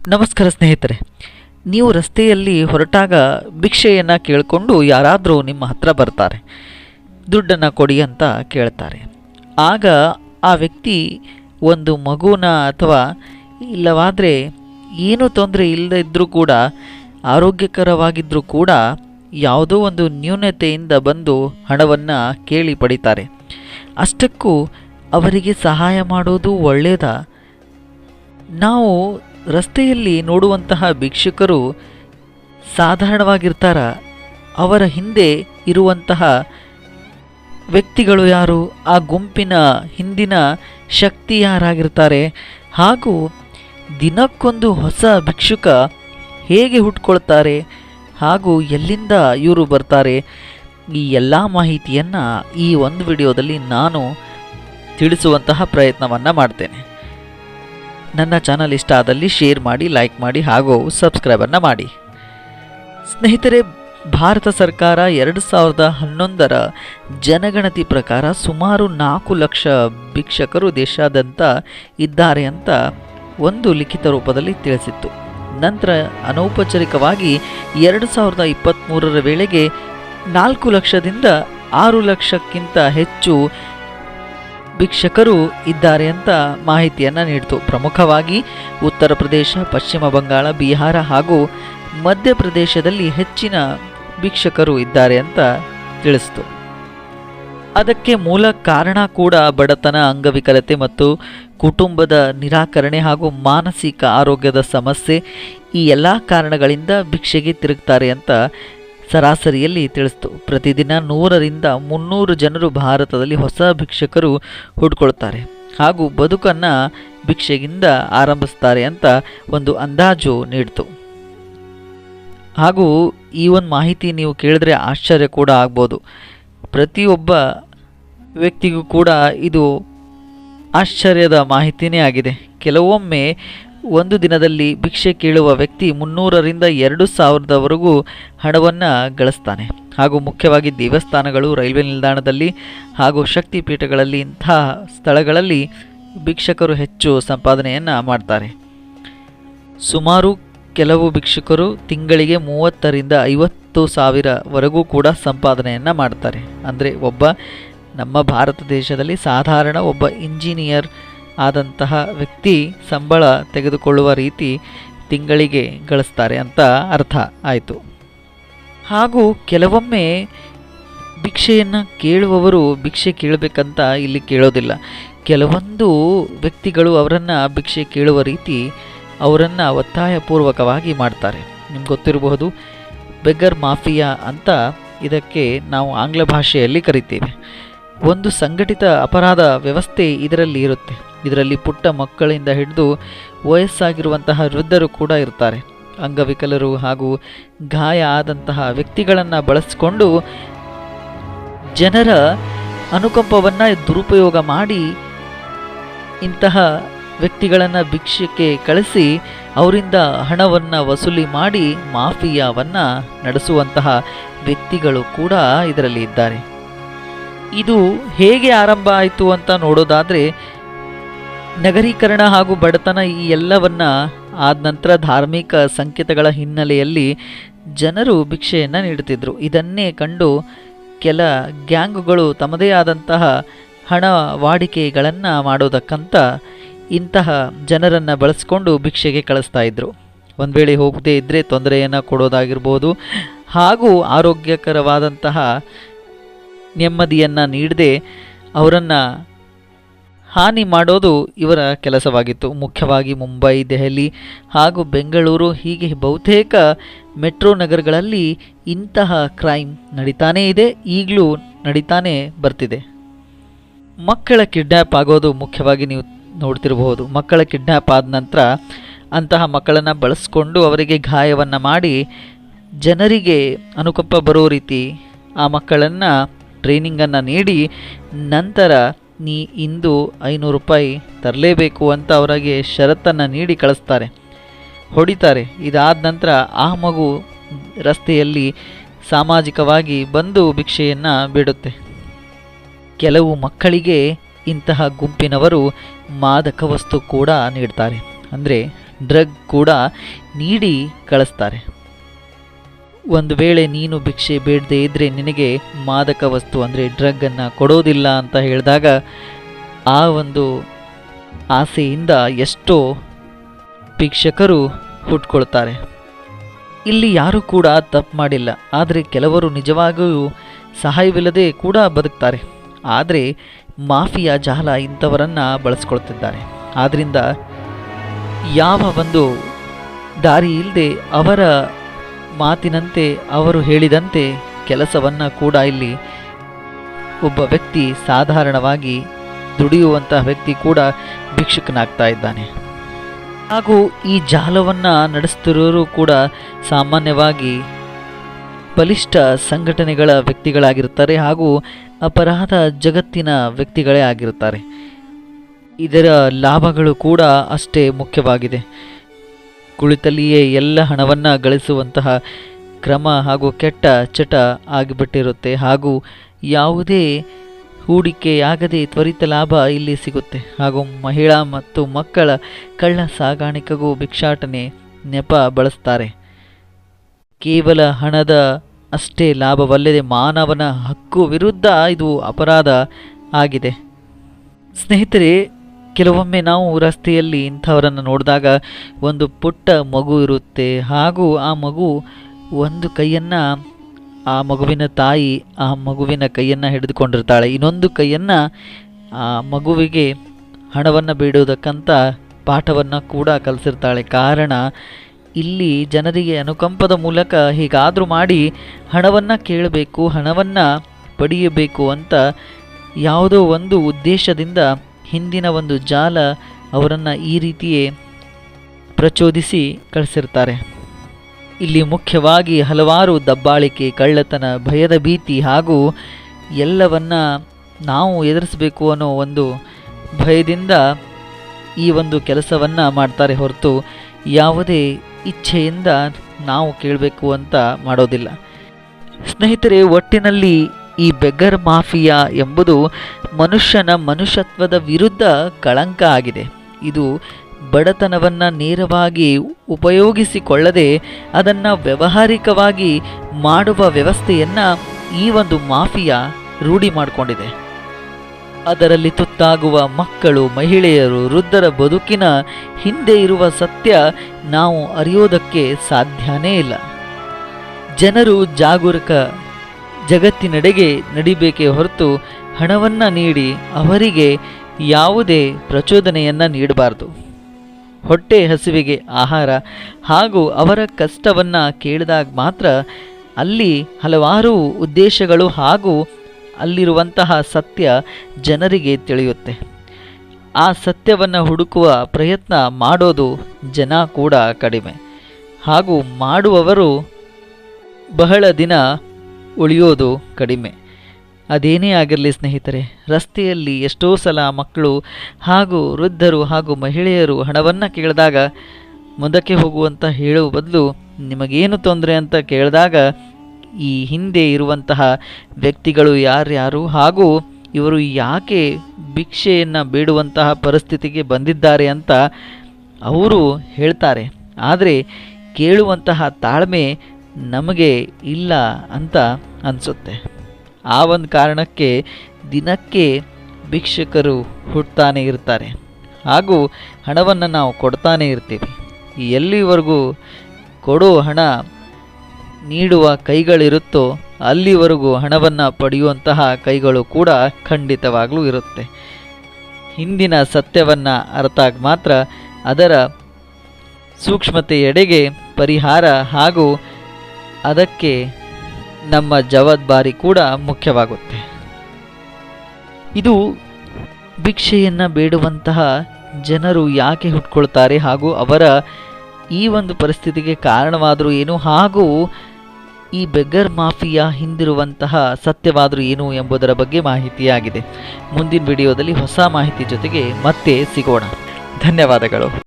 ನಮಸ್ಕಾರ ಸ್ನೇಹಿತರೆ, ನೀವು ರಸ್ತೆಯಲ್ಲಿ ಹೊರಟಾಗ ಭಿಕ್ಷೆಯನ್ನು ಕೇಳಿಕೊಂಡು ಯಾರಾದರೂ ನಿಮ್ಮ ಹತ್ರ ಬರ್ತಾರೆ, ದುಡ್ಡನ್ನು ಕೊಡಿ ಅಂತ ಕೇಳ್ತಾರೆ. ಆಗ ಆ ವ್ಯಕ್ತಿ ಒಂದು ಮಗುನ ಅಥವಾ ಇಲ್ಲವಾದರೆ ಏನೂ ತೊಂದರೆ ಇಲ್ಲದೇ ಇದ್ದರೂ ಕೂಡ ಆರೋಗ್ಯಕರವಾಗಿದ್ದರೂ ಕೂಡ ಯಾವುದೋ ಒಂದು ನ್ಯೂನತೆಯಿಂದ ಬಂದು ಹಣವನ್ನು ಕೇಳಿ ಪಡಿತಾರೆ. ಅಷ್ಟಕ್ಕೂ ಅವರಿಗೆ ಸಹಾಯ ಮಾಡೋದು ಒಳ್ಳೆಯದ ನಾವು ರಸ್ತೆಯಲ್ಲಿ ನೋಡುವಂತಹ ಭಿಕ್ಷುಕರು ಸಾಧಾರಣವಾಗಿರ್ತಾರ. ಅವರ ಹಿಂದೆ ಇರುವಂತಹ ವ್ಯಕ್ತಿಗಳು ಯಾರು? ಆ ಗುಂಪಿನ ಹಿಂದಿನ ಶಕ್ತಿ ಯಾರಾಗಿರ್ತಾರೆ? ಹಾಗೂ ದಿನಕ್ಕೊಂದು ಹೊಸ ಭಿಕ್ಷುಕ ಹೇಗೆ ಹುಟ್ಕೊಳ್ತಾರೆ? ಹಾಗೂ ಎಲ್ಲಿಂದ ಇವರು ಬರ್ತಾರೆ? ಈ ಎಲ್ಲ ಮಾಹಿತಿಯನ್ನು ಈ ಒಂದು ವಿಡಿಯೋದಲ್ಲಿ ನಾನು ತಿಳಿಸುವಂತಹ ಪ್ರಯತ್ನವನ್ನು ಮಾಡ್ತೇನೆ. ನನ್ನ ಚಾನಲ್ ಇಷ್ಟ ಆದಲ್ಲಿ ಶೇರ್ ಮಾಡಿ ಲೈಕ್ ಮಾಡಿ ಹಾಗೂ ಸಬ್ಸ್ಕ್ರೈಬನ್ನು ಮಾಡಿ. ಸ್ನೇಹಿತರೆ, ಭಾರತ ಸರ್ಕಾರ ಎರಡು ಸಾವಿರದ ಹನ್ನೊಂದರ ಜನಗಣತಿ ಪ್ರಕಾರ ಸುಮಾರು ನಾಲ್ಕು ಲಕ್ಷ ಭಿಕ್ಷಕರು ದೇಶಾದ್ಯಂತ ಇದ್ದಾರೆ ಅಂತ ಒಂದು ಲಿಖಿತ ರೂಪದಲ್ಲಿ ತಿಳಿಸಿತ್ತು. ನಂತರ ಅನೌಪಚಾರಿಕವಾಗಿ ಎರಡು ಸಾವಿರದ ಇಪ್ಪತ್ತ್ಮೂರರ ವೇಳೆಗೆ ನಾಲ್ಕು ಲಕ್ಷದಿಂದ ಆರು ಲಕ್ಷಕ್ಕಿಂತ ಹೆಚ್ಚು ಭಿಕ್ಷಕರು ಇದ್ದಾರೆ ಅಂತ ಮಾಹಿತಿಯನ್ನು ನೀಡಿತು. ಪ್ರಮುಖವಾಗಿ ಉತ್ತರ ಪ್ರದೇಶ, ಪಶ್ಚಿಮ ಬಂಗಾಳ, ಬಿಹಾರ ಹಾಗೂ ಮಧ್ಯಪ್ರದೇಶದಲ್ಲಿ ಹೆಚ್ಚಿನ ಭಿಕ್ಷಕರು ಇದ್ದಾರೆ ಅಂತ ತಿಳಿಸಿತು. ಅದಕ್ಕೆ ಮೂಲ ಕಾರಣ ಕೂಡ ಬಡತನ, ಅಂಗವಿಕಲತೆ ಮತ್ತು ಕುಟುಂಬದ ನಿರಾಕರಣೆ ಹಾಗೂ ಮಾನಸಿಕ ಆರೋಗ್ಯದ ಸಮಸ್ಯೆ ಈ ಎಲ್ಲ ಕಾರಣಗಳಿಂದ ಭಿಕ್ಷೆಗೆ ತಿರುಗ್ತಾರೆ ಅಂತ ಸರಾಸರಿಯಲ್ಲಿ ತಿಳಿಸ್ತು. ಪ್ರತಿದಿನ ನೂರರಿಂದ ಮುನ್ನೂರು ಜನರು ಭಾರತದಲ್ಲಿ ಹೊಸ ಭಿಕ್ಷಕರು ಹುಡ್ಕೊಳ್ತಾರೆ. ಹಾಗೂ ಬದುಕನ್ನು ಭಿಕ್ಷೆಗಿಂದ ಆರಂಭಿಸ್ತಾರೆ ಅಂತ ಒಂದು ಅಂದಾಜು ನೀಡಿತು. ಹಾಗೂ ಈ ಒಂದು ಮಾಹಿತಿ ನೀವು ಕೇಳಿದ್ರೆ ಆಶ್ಚರ್ಯ ಕೂಡ ಆಗ್ಬೋದು. ಪ್ರತಿಯೊಬ್ಬ ವ್ಯಕ್ತಿಗೂ ಕೂಡ ಇದು ಆಶ್ಚರ್ಯದ ಮಾಹಿತಿನೇ ಆಗಿದೆ. ಕೆಲವೊಮ್ಮೆ ಒಂದು ದಿನದಲ್ಲಿ ಭಿಕ್ಷೆ ಕೇಳುವ ವ್ಯಕ್ತಿ ಮುನ್ನೂರರಿಂದ ಎರಡು ಸಾವಿರದವರೆಗೂ ಹಣವನ್ನು ಗಳಿಸ್ತಾನೆ. ಹಾಗೂ ಮುಖ್ಯವಾಗಿ ದೇವಸ್ಥಾನಗಳು, ರೈಲ್ವೆ ನಿಲ್ದಾಣದಲ್ಲಿ ಹಾಗೂ ಶಕ್ತಿಪೀಠಗಳಲ್ಲಿ ಇಂತಹ ಸ್ಥಳಗಳಲ್ಲಿ ಭಿಕ್ಷಕರು ಹೆಚ್ಚು ಸಂಪಾದನೆಯನ್ನು ಮಾಡ್ತಾರೆ. ಸುಮಾರು ಕೆಲವು ಭಿಕ್ಷುಕರು ತಿಂಗಳಿಗೆ ಮೂವತ್ತರಿಂದ ಐವತ್ತು ಸಾವಿರವರೆಗೂ ಕೂಡ ಸಂಪಾದನೆಯನ್ನು ಮಾಡ್ತಾರೆ. ಅಂದರೆ ಒಬ್ಬ ನಮ್ಮ ಭಾರತ ದೇಶದಲ್ಲಿ ಸಾಧಾರಣ ಒಬ್ಬ ಇಂಜಿನಿಯರ್ ಆದಂತಹ ವ್ಯಕ್ತಿ ಸಂಬಳ ತೆಗೆದುಕೊಳ್ಳುವ ರೀತಿ ತಿಂಗಳಿಗೆ ಗಳಿಸ್ತಾರೆ ಅಂತ ಅರ್ಥ ಆಯಿತು. ಹಾಗೂ ಕೆಲವೊಮ್ಮೆ ಭಿಕ್ಷೆಯನ್ನು ಕೇಳುವವರು ಭಿಕ್ಷೆ ಕೇಳಬೇಕಂತ ಇಲ್ಲಿ ಕೇಳೋದಿಲ್ಲ. ಕೆಲವೊಂದು ವ್ಯಕ್ತಿಗಳು ಅವರನ್ನು ಭಿಕ್ಷೆ ಕೇಳುವ ರೀತಿ ಅವರನ್ನು ಒತ್ತಾಯಪೂರ್ವಕವಾಗಿ ಮಾಡ್ತಾರೆ. ನಿಮ್ಗೆ ಗೊತ್ತಿರಬಹುದು ಬೆಗರ್ ಮಾಫಿಯಾ ಅಂತ ಇದಕ್ಕೆ ನಾವು ಆಂಗ್ಲ ಭಾಷೆಯಲ್ಲಿ ಕರಿತೇವೆ. ಒಂದು ಸಂಘಟಿತ ಅಪರಾಧ ವ್ಯವಸ್ಥೆ ಇದರಲ್ಲಿ ಇರುತ್ತೆ. ಇದರಲ್ಲಿ ಪುಟ್ಟ ಮಕ್ಕಳಿಂದ ಹಿಡಿದು ವಯಸ್ಸಾಗಿರುವಂತಹ ವೃದ್ಧರು ಕೂಡ ಇರ್ತಾರೆ. ಅಂಗವಿಕಲರು ಹಾಗೂ ಗಾಯ ಆದಂತಹ ವ್ಯಕ್ತಿಗಳನ್ನು ಬಳಸಿಕೊಂಡು ಜನರ ಅನುಕಂಪವನ್ನು ದುರುಪಯೋಗ ಮಾಡಿ ಇಂತಹ ವ್ಯಕ್ತಿಗಳನ್ನು ಭಿಕ್ಷಕ್ಕೆ ಕಳಿಸಿ ಅವರಿಂದ ಹಣವನ್ನು ವಸೂಲಿ ಮಾಡಿ ಮಾಫಿಯಾವನ್ನು ನಡೆಸುವಂತಹ ವ್ಯಕ್ತಿಗಳು ಕೂಡ ಇದರಲ್ಲಿ ಇದ್ದಾರೆ. ಇದು ಹೇಗೆ ಆರಂಭ ಆಯಿತು ಅಂತ ನೋಡೋದಾದರೆ ನಗರೀಕರಣ ಹಾಗೂ ಬಡತನ ಈ ಎಲ್ಲವನ್ನ ಆದ ನಂತರ ಧಾರ್ಮಿಕ ಸಂಕೇತಗಳ ಹಿನ್ನೆಲೆಯಲ್ಲಿ ಜನರು ಭಿಕ್ಷೆಯನ್ನು ನೀಡುತ್ತಿದ್ದರು ಇದನ್ನೇ ಕಂಡು ಕೆಲ ಗ್ಯಾಂಗ್ಗಳು ತಮ್ಮದೇ ಆದಂತಹ ಹಣ ವಾಡಿಕೆಗಳನ್ನು ಮಾಡೋದಕ್ಕಂತ ಇಂತಹ ಜನರನ್ನು ಬಳಸಿಕೊಂಡು ಭಿಕ್ಷೆಗೆ ಕಳಿಸ್ತಾ ಇದ್ದರು ಒಂದು ವೇಳೆ ಹೋಗದೇ ಇದ್ದರೆ ತೊಂದರೆಯನ್ನು ಕೊಡೋದಾಗಿರ್ಬೋದು ಹಾಗೂ ಆರೋಗ್ಯಕರವಾದಂತಹ ನೆಮ್ಮದಿಯನ್ನು ನೀಡದೆ ಅವರನ್ನು ಹಾನಿ ಮಾಡೋದು ಇವರ ಕೆಲಸವಾಗಿತ್ತು. ಮುಖ್ಯವಾಗಿ ಮುಂಬೈ, ದೆಹಲಿ ಹಾಗೂ ಬೆಂಗಳೂರು ಹೀಗೆ ಬಹುತೇಕ ಮೆಟ್ರೋ ನಗರಗಳಲ್ಲಿ ಇಂತಹ ಕ್ರೈಮ್ ನಡೀತಾನೇ ಇದೆ, ಈಗಲೂ ನಡೀತಾನೇ ಬರ್ತಿದೆ. ಮಕ್ಕಳ ಕಿಡ್ನ್ಯಾಪ್ ಆಗೋದು ಮುಖ್ಯವಾಗಿ ನೀವು ನೋಡ್ತಿರಬಹುದು. ಮಕ್ಕಳ ಕಿಡ್ನ್ಯಾಪ್ ಆದ ನಂತರ ಅಂತಹ ಮಕ್ಕಳನ್ನು ಬಳಸ್ಕೊಂಡು ಅವರಿಗೆ ಗಾಯವನ್ನು ಮಾಡಿ ಜನರಿಗೆ ಅನುಕಂಪ ಬರೋ ರೀತಿ ಆ ಮಕ್ಕಳನ್ನು ಟ್ರೈನಿಂಗನ್ನು ನೀಡಿ ನಂತರ ನೀ ಇಂದು ಐನೂರು ರೂಪಾಯಿ ತರಲೇಬೇಕು ಅಂತ ಅವರಿಗೆ ಷರತ್ತನ್ನು ನೀಡಿ ಕಳಿಸ್ತಾರೆ. ಹೊಡಿತಾರೆ. ಇದಾದ ನಂತರ ಆ ಮಗು ರಸ್ತೆಯಲ್ಲಿ ಸಾಮಾಜಿಕವಾಗಿ ಬಂದು ಭಿಕ್ಷೆಯನ್ನು ಬಿಡುತ್ತೆ. ಕೆಲವು ಮಕ್ಕಳಿಗೆ ಇಂತಹ ಗುಂಪಿನವರು ಮಾದಕ ವಸ್ತು ಕೂಡ ನೀಡ್ತಾರೆ. ಅಂದರೆ ಡ್ರಗ್ ಕೂಡ ನೀಡಿ ಕಳಿಸ್ತಾರೆ. ಒಂದು ವೇಳೆ ನೀನು ಭಿಕ್ಷೆ ಬೇಡದೆ ಇದ್ದರೆ ನಿನಗೆ ಮಾದಕ ವಸ್ತು, ಅಂದರೆ ಡ್ರಗ್ಗನ್ನು ಕೊಡೋದಿಲ್ಲ ಅಂತ ಹೇಳಿದಾಗ ಆ ಒಂದು ಆಸೆಯಿಂದ ಎಷ್ಟೋ ಭಿಕ್ಷಕರು ಹುಟ್ಕೊಳ್ತಾರೆ. ಇಲ್ಲಿ ಯಾರೂ ಕೂಡ ತಪ್ಪು ಮಾಡಿಲ್ಲ, ಆದರೆ ಕೆಲವರು ನಿಜವಾಗಿಯೂ ಸಹಾಯವಿಲ್ಲದೆ ಕೂಡ ಬದುಕ್ತಾರೆ. ಆದರೆ ಮಾಫಿಯಾ ಜಾಲ ಇಂಥವರನ್ನು ಬಳಸ್ಕೊಳ್ತಿದ್ದಾರೆ. ಆದ್ದರಿಂದ ಯಾವ ಒಂದು ದಾರಿ ಇಲ್ಲದೆ ಅವರ ಮಾತಿನಂತೆ ಅವರು ಹೇಳಿದಂತೆ ಕೆಲಸವನ್ನು ಕೂಡ ಇಲ್ಲಿ ಒಬ್ಬ ವ್ಯಕ್ತಿ ಸಾಧಾರಣವಾಗಿ ದುಡಿಯುವಂತಹ ವ್ಯಕ್ತಿ ಕೂಡ ಭಿಕ್ಷುಕನಾಗ್ತಾ ಇದ್ದಾನೆ. ಹಾಗೂ ಈ ಜಾಲವನ್ನು ನಡೆಸ್ತಿರೋರು ಕೂಡ ಸಾಮಾನ್ಯವಾಗಿ ಬಲಿಷ್ಠ ಸಂಘಟನೆಗಳ ವ್ಯಕ್ತಿಗಳಾಗಿರುತ್ತಾರೆ ಹಾಗೂ ಅಪರಾಧ ಜಗತ್ತಿನ ವ್ಯಕ್ತಿಗಳೇ ಆಗಿರುತ್ತಾರೆ. ಇದರ ಲಾಭಗಳು ಕೂಡ ಅಷ್ಟೇ ಮುಖ್ಯವಾಗಿದೆ. ಕುಳಿತಲ್ಲಿಯೇ ಎಲ್ಲ ಹಣವನ್ನು ಗಳಿಸುವಂತಹ ಕ್ರಮ ಹಾಗೂ ಕೆಟ್ಟ ಚಟ ಆಗಿಬಿಟ್ಟಿರುತ್ತೆ. ಹಾಗೂ ಯಾವುದೇ ಹೂಡಿಕೆಯಾಗದೆ ತ್ವರಿತ ಲಾಭ ಇಲ್ಲಿ ಸಿಗುತ್ತೆ. ಹಾಗೂ ಮಹಿಳಾ ಮತ್ತು ಮಕ್ಕಳ ಕಳ್ಳ ಸಾಗಾಣಿಕೆಗೂ ಭಿಕ್ಷಾಟನೆ ನೆಪ ಬಳಸ್ತಾರೆ. ಕೇವಲ ಹಣದ ಅಷ್ಟೇ ಲಾಭವಲ್ಲದೆ ಮಾನವನ ಹಕ್ಕು ವಿರುದ್ಧ ಇದು ಅಪರಾಧ ಆಗಿದೆ. ಸ್ನೇಹಿತರೆ ಕೆಲವೊಮ್ಮೆ ನಾವು ರಸ್ತೆಯಲ್ಲಿ ಇಂಥವರನ್ನು ನೋಡಿದಾಗ ಒಂದು ಪುಟ್ಟ ಮಗು ಇರುತ್ತೆ. ಹಾಗೂ ಆ ಮಗು ಒಂದು ಕೈಯನ್ನು, ಆ ಮಗುವಿನ ತಾಯಿ ಆ ಮಗುವಿನ ಕೈಯನ್ನು ಹಿಡಿದುಕೊಂಡಿರ್ತಾಳೆ. ಇನ್ನೊಂದು ಕೈಯನ್ನು ಆ ಮಗುವಿಗೆ ಹಣವನ್ನು ಬೀಡುವುದಕ್ಕಂತ ಪಾಠವನ್ನು ಕೂಡ ಕಲಿಸಿರ್ತಾಳೆ. ಕಾರಣ, ಇಲ್ಲಿ ಜನರಿಗೆ ಅನುಕಂಪದ ಮೂಲಕ ಹೀಗಾದರೂ ಮಾಡಿ ಹಣವನ್ನು ಕೇಳಬೇಕು, ಹಣವನ್ನು ಪಡೆಯಬೇಕು ಅಂತ ಯಾವುದೋ ಒಂದು ಉದ್ದೇಶದಿಂದ ಹಿಂದಿನ ಒಂದು ಜಾಲ ಅವರನ್ನು ಈ ರೀತಿಯೇ ಪ್ರಚೋದಿಸಿ ಕಳಿಸಿರ್ತಾರೆ. ಇಲ್ಲಿ ಮುಖ್ಯವಾಗಿ ಹಲವಾರು ದಬ್ಬಾಳಿಕೆ, ಕಳ್ಳತನ, ಭಯದ ಭೀತಿ ಹಾಗೂ ಎಲ್ಲವನ್ನ ನಾವು ಎದುರಿಸಬೇಕು ಅನ್ನೋ ಒಂದು ಭಯದಿಂದ ಈ ಒಂದು ಕೆಲಸವನ್ನು ಮಾಡ್ತಾರೆ ಹೊರತು ಯಾವುದೇ ಇಚ್ಛೆಯಿಂದ ನಾವು ಕೇಳಬೇಕು ಅಂತ ಮಾಡೋದಿಲ್ಲ. ಸ್ನೇಹಿತರೆ, ಒಟ್ಟಿನಲ್ಲಿ ಈ ಬೆಗ್ಗರ್ ಮಾಫಿಯಾ ಎಂಬುದು ಮನುಷ್ಯನ ಮನುಷ್ಯತ್ವದ ವಿರುದ್ಧ ಕಳಂಕ ಆಗಿದೆ. ಇದು ಬಡತನವನ್ನು ನೇರವಾಗಿ ಉಪಯೋಗಿಸಿಕೊಳ್ಳದೆ ಅದನ್ನು ವ್ಯವಹಾರಿಕವಾಗಿ ಮಾಡುವ ವ್ಯವಸ್ಥೆಯನ್ನು ಈ ಒಂದು ಮಾಫಿಯಾ ರೂಢಿ ಮಾಡಿಕೊಂಡಿದೆ. ಅದರಲ್ಲಿ ತುತ್ತಾಗುವ ಮಕ್ಕಳು, ಮಹಿಳೆಯರು, ವೃದ್ಧರ ಬದುಕಿನ ಹಿಂದೆ ಇರುವ ಸತ್ಯ ನಾವು ಅರಿಯೋದಕ್ಕೆ ಸಾಧ್ಯನೇ ಇಲ್ಲ. ಜನರು ಜಾಗರೂಕ ಜಗತ್ತಿನೆಡೆಗೆ ನಡಿಬೇಕೇ ಹೊರತು ಹಣವನ್ನು ನೀಡಿ ಅವರಿಗೆ ಯಾವುದೇ ಪ್ರಚೋದನೆಯನ್ನು ನೀಡಬಾರದು. ಹೊಟ್ಟೆ ಹಸಿವಿಗೆ ಆಹಾರ ಹಾಗೂ ಅವರ ಕಷ್ಟವನ್ನು ಕೇಳಿದಾಗ ಮಾತ್ರ ಅಲ್ಲಿ ಹಲವಾರು ಉದ್ದೇಶಗಳು ಹಾಗೂ ಅಲ್ಲಿರುವಂತಹ ಸತ್ಯ ಜನರಿಗೆ ತಿಳಿಯುತ್ತೆ. ಆ ಸತ್ಯವನ್ನು ಹುಡುಕುವ ಪ್ರಯತ್ನ ಮಾಡೋದು ಜನ ಕೂಡ ಕಡಿಮೆ. ಹಾಗೂ ಮಾಡುವವರು ಬಹಳ ದಿನ ಉಳಿಯೋದು ಕಡಿಮೆ. ಅದೇನೇ ಆಗಿರಲಿ ಸ್ನೇಹಿತರೆ, ರಸ್ತೆಯಲ್ಲಿ ಎಷ್ಟೋ ಸಲ ಮಕ್ಕಳು ಹಾಗೂ ವೃದ್ಧರು ಹಾಗೂ ಮಹಿಳೆಯರು ಹಣವನ್ನು ಕೇಳಿದಾಗ ಮುಂದಕ್ಕೆ ಹೋಗುವಂತ ಹೇಳುವ ಬದಲು ನಿಮಗೇನು ತೊಂದರೆ ಅಂತ ಕೇಳಿದಾಗ ಈ ಹಿಂದೆ ಇರುವಂತಹ ವ್ಯಕ್ತಿಗಳು ಯಾರ್ಯಾರು ಹಾಗೂ ಇವರು ಯಾಕೆ ಭಿಕ್ಷೆಯನ್ನು ಬೇಡುವಂತಹ ಪರಿಸ್ಥಿತಿಗೆ ಬಂದಿದ್ದಾರೆ ಅಂತ ಅವರು ಹೇಳ್ತಾರೆ. ಆದರೆ ಕೇಳುವಂತಹ ತಾಳ್ಮೆ ನಮಗೆ ಇಲ್ಲ ಅಂತ ಅನಿಸುತ್ತೆ. ಆ ಒಂದು ಕಾರಣಕ್ಕೆ ದಿನಕ್ಕೆ ಭಿಕ್ಷಕರು ಹುಟ್ಟುತ್ತಾನೆ ಇರ್ತಾರೆ. ಹಾಗೂ ಹಣವನ್ನು ನಾವು ಕೊಡ್ತಾನೆ ಇರ್ತೀವಿ. ಎಲ್ಲಿವರೆಗೂ ಕೊಡೋ ಹಣ ನೀಡುವ ಕೈಗಳಿರುತ್ತೋ ಅಲ್ಲಿವರೆಗೂ ಹಣವನ್ನು ಪಡೆಯುವಂತಹ ಕೈಗಳು ಕೂಡ ಖಂಡಿತವಾಗಲೂ ಇರುತ್ತೆ. ಹಿಂದಿನ ಸತ್ಯವನ್ನು ಅರ್ಥಾಗ ಮಾತ್ರ ಅದರ ಸೂಕ್ಷ್ಮತೆಯೆಡೆಗೆ ಪರಿಹಾರ ಹಾಗೂ ಅದಕ್ಕೆ ನಮ್ಮ ಜವಾಬ್ದಾರಿ ಕೂಡ ಮುಖ್ಯವಾಗುತ್ತೆ. ಇದು ಭಿಕ್ಷೆಯನ್ನು ಬೇಡುವಂತಹ ಜನರು ಯಾಕೆ ಹುಟ್ಕೊಳ್ತಾರೆ ಹಾಗೂ ಅವರ ಈ ಒಂದು ಪರಿಸ್ಥಿತಿಗೆ ಕಾರಣವಾದರೂ ಏನು ಹಾಗೂ ಈ ಬೆಗ್ಗರ್ ಮಾಫಿಯಾ ಹಿಂದಿರುವಂತಹ ಸತ್ಯವಾದರೂ ಏನು ಎಂಬುದರ ಬಗ್ಗೆ ಮಾಹಿತಿಯಾಗಿದೆ. ಮುಂದಿನ ವಿಡಿಯೋದಲ್ಲಿ ಹೊಸ ಮಾಹಿತಿ ಜೊತೆಗೆ ಮತ್ತೆ ಸಿಗೋಣ. ಧನ್ಯವಾದಗಳು.